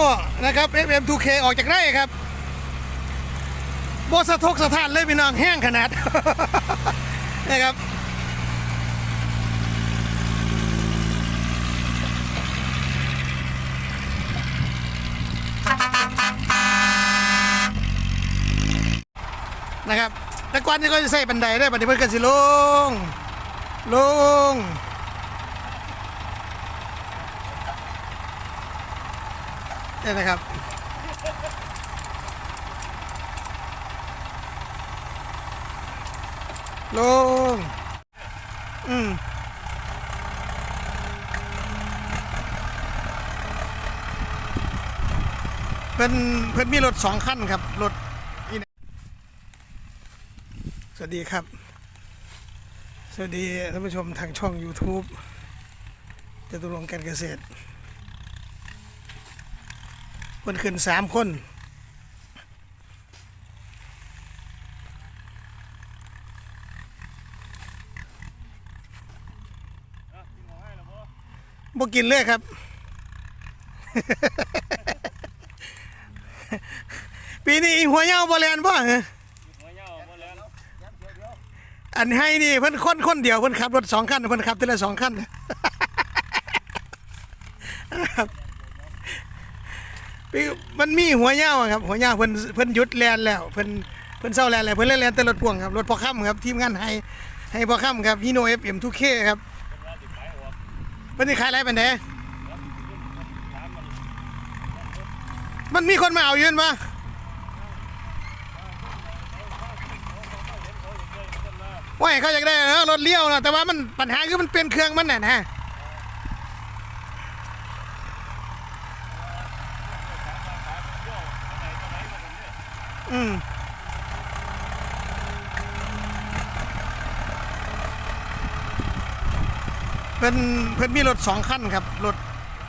ก็นะครับ FM2K ออกจากไร่ครับโบสะทกสะท้านเลยพี่น้องแห้งขนาดนะครับนะครับแต่ก่อนนี่ก็จะใส่บันไดได้บันไดเพื่อนกันสิลงลง นี่นะครับ ลง อืมเป็นเพื่อนมีรถสองคันครับ รถนี่สวัสดีครับ สวัสดีท่านผู้ชมทางช่อง YouTube จตุรงค์การเกษตร คนขึ้นสามคนบ่กินเลยครับ ปีนี้อีหัวเหย้าบ่แลนบ่เหรออันให้นี่เพิ่นคนคนเดียวเพิ่นขับรถสองคันเพิ่นขับทีละสองคันครับ มันมีหัวเหย้าครับหัวเหย้าเพิ่นเพิ่นหยุดแลนแล้วเพิ่นเพิ่นเศร้าแลนแล้วเพิ่นเล่นแลนแต่รถพ่วงครับรถพ่อค่ำครับทีมงานให้ให้พ่อค่ำครับฮีโนเอฟเอ็มทุกเคครับเพิ่นสิขายอะไรเป็นเด้มันมีคนมาเอาอยู่นปะว่าให้เขาอยากได้รถเลี้ยวนะแต่ว่ามันปัญหาคือมันเปลี่ยนเครื่องมันน่ะนะ อืมเพิ่นเพิ่นมีรถสองคันครับรถ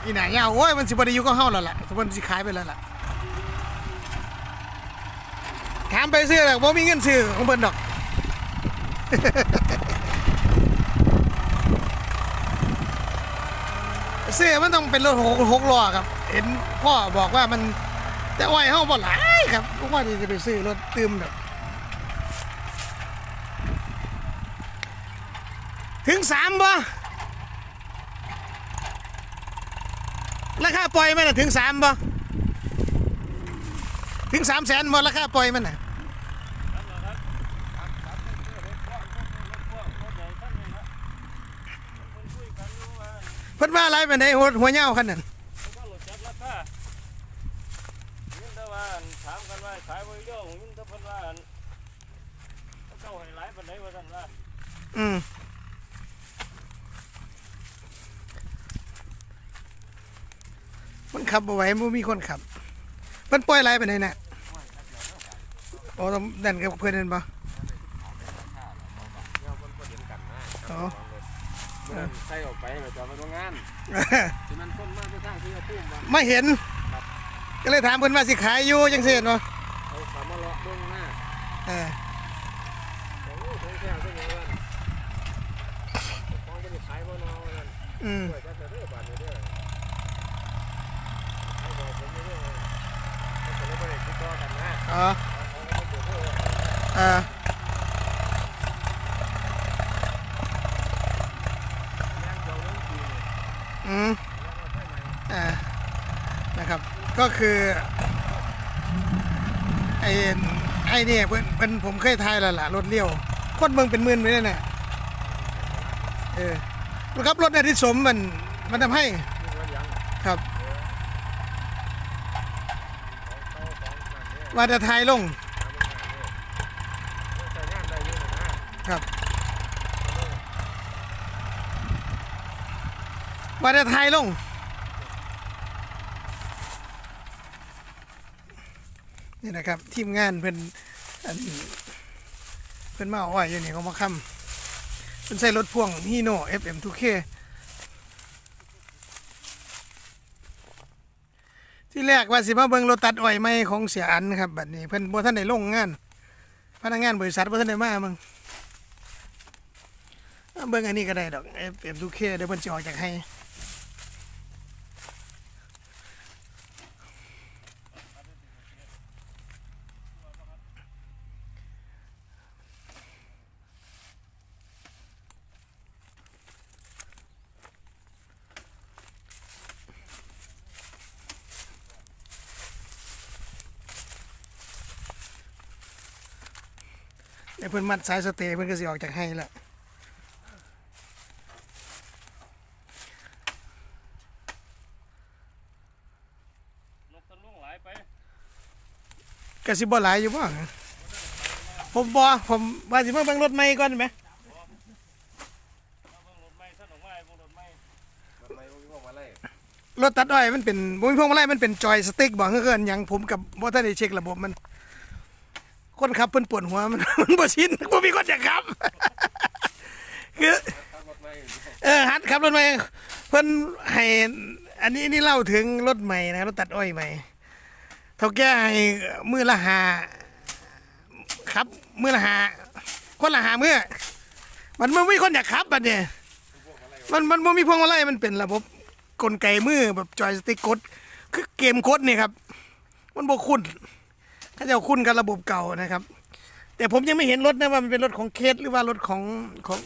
อีหน่ายาวโอ้ยมันสิบ่ได้อยู่ก็เฮาแล้วล่ะเพิ่นสิขายไปแล้วล่ะถามไปซื้อแล้วบ่มีเงินซื้อของเพิ่นดอกซื้อมันต้องเป็นรถหกหกล้อครับ เห็นพ่อบอกว่ามัน แต่อ้อยเฮาบ่หลายครับพวกว่าจะไปซื้อรถตืมแบบถึงสามบ่ราคาปล่อยมันนะถึงสามบ่ถึงสามแสนบ่ราคาปล่อยมันน่ะเพิ่นว่าอะไรเป็นไดหัวหัวเหย้าคันนั้น ก็หลุดจับราคายินแต่ว่าอั่นถามกันว่า ขายไว้เยอะยินแต่เพิ่นว่าอั่นเขาเจ้าให้หลายปานใดว่าซั่นว่าอืมมันขับบ่ไหวบ่มีคนขับเพิ่นปล่อยอะไรไปไหนน่ะโอ้ต้องดันกับเพื่อนนั่นปะเนี่ยเพิ่นบ่เห็นกันนะอ๋อเมื่อนั้นใส่ออกไปไปจอดไปโรงงานสิมันคนมาไปทางที่เอาพุ่มว่าไม่เห็น ก็เลยถามเพิ่นว่าสิขายอยู่จังซี่เนาะ เขาสามารถเลาะเบิ่งหน้าเออโอ้โหของแท้เป็นหยังว่าของบ่ได้ขายบ่เนาะว่าซั่นอืมช่วยจัดเด้อบาดนี้เด้อให้บอกผมนี่เด้อเขาก็เลยบ่ได้ติดต่อกันนะอ๋อเขาก็บ่เปิดเผยเออแม่งเจ้าเรื่องจริงอืมแล้วก็ใช่ไหมอ่านะครับ ก็คือ ไอ้ไอ้นี่เพิ่นเพิ่นผมเคยทายแล้วล่ะรถเลี้ยวคนเบิ่งเป็นหมื่นไปเลยน่ะเออครับรถเนี่ยที่สมมันมันทำให้ครับว่าจะทายลงครับว่าจะทายลง นี่นะครับ ทีมงานเพิ่นอันเพิ่อนมาเอาไว้อยู่นี่เขามาค้ำเพิ่นใส่รถพ่วงฮีโน่ FM2K ที่แรกว่าสิมาเบิ่งรถตัดอ้อยใหม่ของเสียอันครับบัดนี้เพิ่อนบ่ทันได้ลงงาน พนักงานบริษัทบ่ทันได้มามึงเอาเบิ่งอันนี้ก็ได้ดอก FM2K เดี๋ยวเพิ่นสิออกจากให้ ไอ้เพิ่นมัดสายสเตย์เพิ่นก็สิออกจากให้แล้วนกตะลุงหลายไปก็สิบ่หลายอยู่บ่ผมบ่ผมว่าสิมาเบิ่งรถใหม่ก่อนไหมเอาเบิ่งรถไม้ท่านออกมาให้เบิ่งรถไม้ทำไมพวกนี้พวกมาไล่รถตัดอ้อยมันเป็นบ่มีพวงมาลัยมันเป็นจอยสติ๊กบ่คือเกินหยังผมกับบ่ทันได้เช็คระบบมัน คนขับเพิ่นปวดหัวมันมันบ่ชินบ่มีคนอยากขับ คือรถไม่เออฮัดขับรถใหม่เพิ่นให้อันนี้นี่เล่าถึงรถใหม่นะรถตัดอ้อยใหม่เท่าแก่ให้มือละหาครับมือละหาคนละหามือมันมันไม่มีคนอยากขับบัดเนี่ยมันมันมันมีพวงมาลัยมันเป็นระบบกลไกมือแบบจอยสติ๊กกดคือเกมกดนี่ยครับ มันบ่คุ้น เขาจะเอาคุ้นกับระบบเก่านะครับ แต่ผมยังไม่เห็นรถนะว่ามันเป็นรถของเคสหรือว่ารถของของ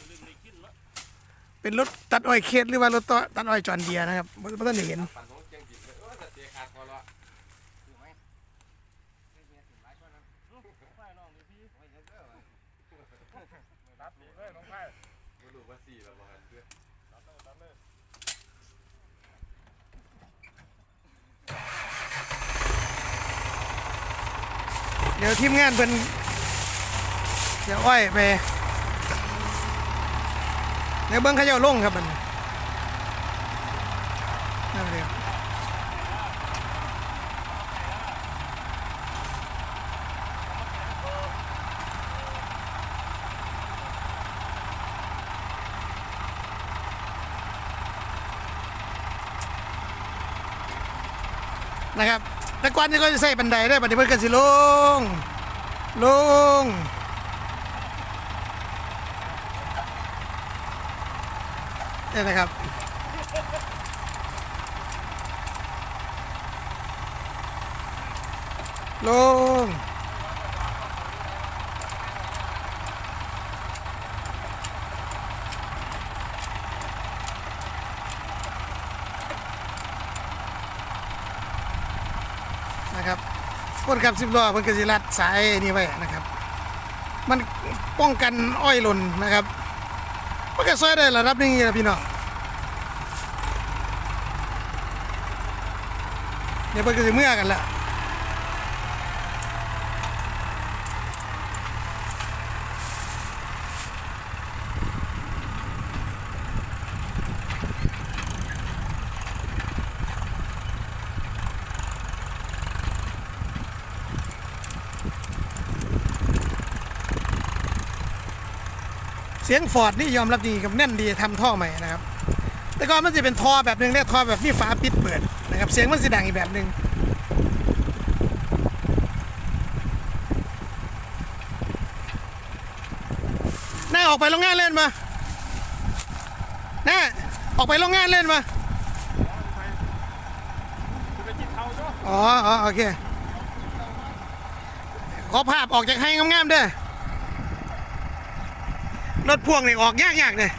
เป็นรถตัดอ้อยเคสหรือว่ารถตัดอ้อยจอนเดียนะครับไม่ไม่ต้องเห็น ปั่นของเจียงจิตเลยเออแต่เตะขาดคอละ ไม้น้องดิพี่รับนี่เลยน้องไม้ ไม่รู้ว่าสี่แล้วบ้างเพื่อ รับเลยรับเลย เดี๋ยวทีมงานเป็นเดี๋ยวอ้อยไป เดี๋ยวเบิ้งเขาเจ้าลงครับมันเลย นะครับแต่ก่อนนี่ก็จะใส่บันไดได้บันไดเพิ่นก็สิลงลงนี่นะครับลง นะครับ คนขับสิบล้อเพิ่นก็สิรัดสายนี่ไว้นะครับ มันป้องกันอ้อยหล่นนะครับมันก็ช่วยได้ระดับนึงนะพี่น้องเดี๋ยวเพิ่นก็สิเมื่อกันแล้ว สียงฟอร์ดนี่ยอมรับดีกับแน่นดีทำท่อใหม่นะครับ แต่ก่อนมันจะเป็นท่อแบบหนึ่งเนี่ยท่อแบบมีฝาปิดเปิดนะครับเสียงมันจะดังอีกแบบหนึ่งหน้าออกไปโรงงานเล่นมาหน้าออกไปโรงงานเล่นมาอ๋ออ๋อโอเคขอภาพออกจากให้งามๆเด้อ รถพ่วงนี่ออกยากๆเลย